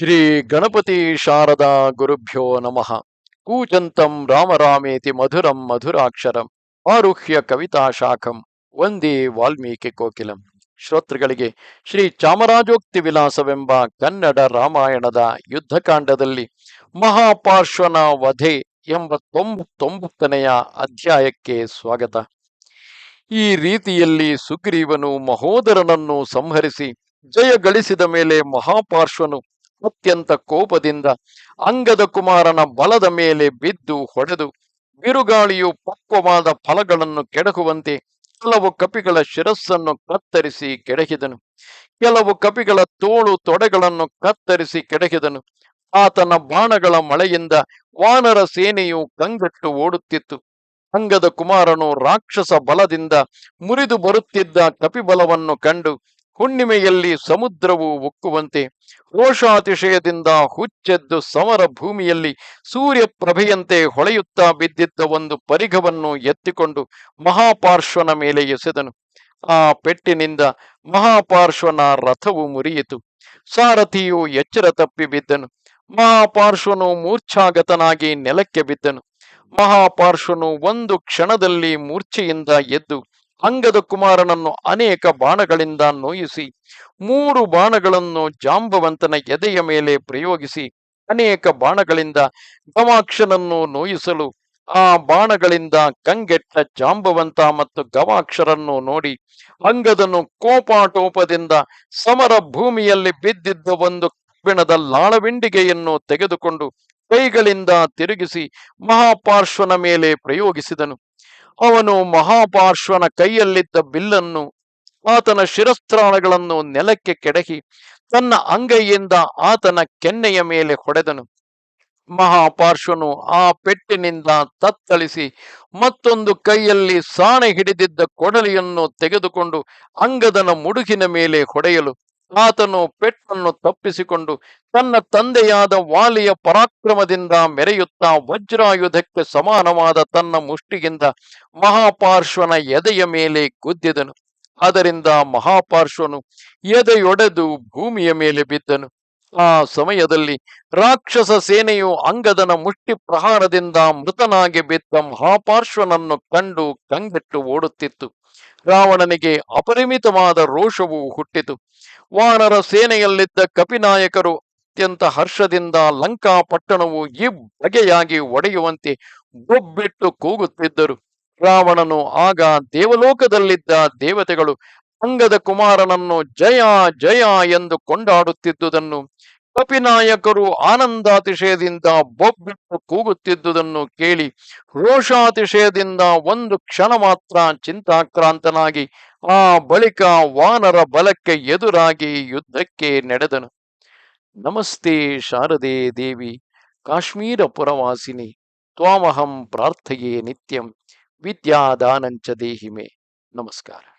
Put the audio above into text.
ಶ್ರೀ ಗಣಪತಿ ಶಾರದಾ ಗುರುಭ್ಯೋ ನಮಃ. ಕೂಜಂತಂ ರಾಮರಾಮೇತಿ ಮಧುರಂ ಮಧುರಾಕ್ಷರಂ. ಆರುಹ್ಯ ಕವಿತಾ ಶಾಖಂ. ಒಂದೇ ವಾಲ್ಮೀಕಿ ಕೋಕಿಲಂ. ಶ್ರೋತೃಗಳಿಗೆ ಶ್ರೀ ಚಾಮರಾಜೋಕ್ತಿ ವಿಲಾಸವೆಂಬ ಕನ್ನಡ ರಾಮಾಯಣದ ಯುದ್ಧಕಾಂಡದಲ್ಲಿ ಮಹಾಪಾರ್ಶ್ವನ ವಧೆ ಎಂಬ ತೊಂಬತ್ತೊಂಬತ್ತನೆಯ ಅಧ್ಯಾಯಕ್ಕೆ ಸ್ವಾಗತ. ಈ ರೀತಿಯಲ್ಲಿ ಸುಗ್ರೀವನು ಮಹೋದರನನ್ನು ಸಂಹರಿಸಿ ಜಯ ಗಳಿಸಿದ ಮೇಲೆ ಮಹಾಪಾರ್ಶ್ವನು ಅತ್ಯಂತ ಕೋಪದಿಂದ ಅಂಗದ ಕುಮಾರನ ಬಲದ ಮೇಲೆ ಬಿದ್ದು ಹೊಡೆದು ಬಿರುಗಾಳಿಯು ಪಕ್ವವಾದ ಫಲಗಳನ್ನು ಕೆಡಕುವಂತೆ ಕೆಲವು ಕಪಿಗಳ ಶಿರಸ್ಸನ್ನು ಕತ್ತರಿಸಿ ಕೆಡಹಿದನು ಕೆಲವು ಕಪಿಗಳ ತೋಳು ತೊಡೆಗಳನ್ನು ಕತ್ತರಿಸಿ ಕೆಡಹಿದನು ಆತನ ಬಾಣಗಳ ಮಳೆಯಿಂದ ವಾನರ ಸೇನೆಯು ಕಂಗಟ್ಟು ಓಡುತ್ತಿತ್ತು. ಅಂಗದ ಕುಮಾರನು ರಾಕ್ಷಸ ಬಲದಿಂದ ಮುರಿದು ಬರುತ್ತಿದ್ದ ಕಪಿಬಲವನ್ನು ಕಂಡು ಹುಣ್ಣಿಮೆಯಲ್ಲಿ ಸಮುದ್ರವು ಉಕ್ಕುವಂತೆ ರೋಷಾತಿಶಯದಿಂದ ಹುಚ್ಚೆದ್ದು ಸಮರ ಭೂಮಿಯಲ್ಲಿ ಸೂರ್ಯ ಪ್ರಭೆಯಂತೆ ಹೊಳೆಯುತ್ತಾ ಬಿದ್ದಿದ್ದ ಒಂದು ಪರಿಘವನ್ನು ಎತ್ತಿಕೊಂಡು ಮಹಾಪಾರ್ಶ್ವನ ಮೇಲೆ ಎಸೆದನು. ಆ ಪೆಟ್ಟಿನಿಂದ ಮಹಾಪಾರ್ಶ್ವನ ರಥವು ಮುರಿಯಿತು. ಸಾರಥಿಯು ಎಚ್ಚರ ತಪ್ಪಿ ಬಿದ್ದನು. ಮಹಾಪಾರ್ಶ್ವನು ಮೂರ್ಛಾಗತನಾಗಿ ನೆಲಕ್ಕೆ ಬಿದ್ದನು. ಮಹಾಪಾರ್ಶ್ವನು ಒಂದು ಕ್ಷಣದಲ್ಲಿ ಮೂರ್ಛೆಯಿಂದ ಎದ್ದು ಅಂಗದ ಕುಮಾರನನ್ನು ಅನೇಕ ಬಾಣಗಳಿಂದ ನೋಯಿಸಿ, ಮೂರು ಬಾಣಗಳನ್ನು ಜಾಂಬವಂತನ ಎದೆಯ ಮೇಲೆ ಪ್ರಯೋಗಿಸಿ, ಅನೇಕ ಬಾಣಗಳಿಂದ ಗವಾಕ್ಷನನ್ನು ನೋಯಿಸಲು, ಆ ಬಾಣಗಳಿಂದ ಕಂಗೆಟ್ಟ ಜಾಂಬವಂತ ಮತ್ತು ಗವಾಕ್ಷರನ್ನು ನೋಡಿ, ಅಂಗದನು ಕೋಪಾಟೋಪದಿಂದ ಸಮರ ಭೂಮಿಯಲ್ಲಿ ಬಿದ್ದಿದ್ದ ಒಂದು ಕಬ್ಬಿಣದ ಲಾಳವಿಂಡಿಗೆಯನ್ನು ತೆಗೆದುಕೊಂಡು ಕೈಗಳಿಂದ ತಿರುಗಿಸಿ ಮಹಾಪಾರ್ಶ್ವನ ಮೇಲೆ ಪ್ರಯೋಗಿಸಿದನು. ಅವನು ಮಹಾಪಾರ್ಶ್ವನ ಕೈಯಲ್ಲಿದ್ದ ಬಿಲ್ಲನ್ನು, ಆತನ ಶಿರಸ್ತ್ರಾಣಗಳನ್ನು ನೆಲಕ್ಕೆ ಕೆಡಹಿ, ತನ್ನ ಅಂಗೈಯಿಂದ ಆತನ ಕೆನ್ನೆಯ ಮೇಲೆ ಹೊಡೆದನು. ಮಹಾಪಾರ್ಶ್ವನು ಆ ಪೆಟ್ಟಿನಿಂದ ತತ್ತಳಿಸಿ ಮತ್ತೊಂದು ಕೈಯಲ್ಲಿ ಸಾಣೆ ಹಿಡಿದಿದ್ದ ಕೊಡಲಿಯನ್ನು ತೆಗೆದುಕೊಂಡು ಅಂಗದನ ಮುಡುಗಿನ ಮೇಲೆ ಹೊಡೆಯಲು ಆತನು ಪೆಟ್ಟನ್ನು ತಪ್ಪಿಸಿಕೊಂಡು ತನ್ನ ತಂದೆಯಾದ ವಾಲಿಯ ಪರಾಕ್ರಮದಿಂದ ಮೆರೆಯುತ್ತಾ ವಜ್ರಾಯುಧಕ್ಕೆ ಸಮಾನವಾದ ತನ್ನ ಮುಷ್ಟಿಯಿಂದ ಮಹಾಪಾರ್ಶ್ವನ ಎದೆಯ ಮೇಲೆ ಗುದ್ದಿದನು ಅದರಿಂದ ಮಹಾಪಾರ್ಶ್ವನು ಎದೆಯೊಡೆದು ಭೂಮಿಯ ಮೇಲೆ ಬಿದ್ದನು. ಆ ಸಮಯದಲ್ಲಿ ರಾಕ್ಷಸ ಸೇನೆಯು ಅಂಗದನ ಮುಷ್ಟಿ ಪ್ರಹಾರದಿಂದ ಮೃತನಾಗಿ ಬಿದ್ದ ಮಹಾಪಾರ್ಶ್ವನನ್ನು ಕಂಡು ಕಂಗೆಟ್ಟು ಓಡುತ್ತಿತ್ತು. ರಾವಣನಿಗೆ ಅಪರಿಮಿತವಾದ ರೋಷವು ಹುಟ್ಟಿತು. ವಾನರ ಸೇನೆಯಲ್ಲಿದ್ದ ಕಪಿನಾಯಕರು ಅತ್ಯಂತ ಹರ್ಷದಿಂದ ಲಂಕಾ ಪಟ್ಟಣವು ಈ ಬಗೆಯಾಗಿ ಒಡೆಯುವಂತೆ ಬೊಬ್ಬಿಟ್ಟು ಕೂಗುತ್ತಿದ್ದರು. ರಾವಣನು ಆಗ ದೇವಲೋಕದಲ್ಲಿದ್ದ ದೇವತೆಗಳು ಅಂಗದ ಕುಮಾರನನ್ನು ಜಯ ಜಯ ಎಂದು ಕೊಂಡಾಡುತ್ತಿದ್ದುದನ್ನು, ಕಪಿನಾಯಕರು ಆನಂದಾತಿಶಯದಿಂದ ಬೊಬ್ಬಿಟ್ಟು ಕೂಗುತ್ತಿದ್ದುದನ್ನು ಕೇಳಿ, ರೋಷಾತಿಶಯದಿಂದ ಒಂದು ಕ್ಷಣ ಮಾತ್ರ ಚಿಂತಾಕ್ರಾಂತನಾಗಿ, ಆ ಬಳಿಕ ವಾನರ ಬಲಕ್ಕೆ ಎದುರಾಗಿ ಯುದ್ಧಕ್ಕೆ ನಡೆದನು. ನಮಸ್ತೆ ಶಾರದೆ ದೇವಿ, ಕಾಶ್ಮೀರ ಪುರವಾಸಿನಿ, ತ್ವಾಮಹಂ ಪ್ರಾರ್ಥೆಯೇ ನಿತ್ಯಂ, ವಿದ್ಯಾದಾನಂಚ ದೇಹಿಮೆ. ನಮಸ್ಕಾರ.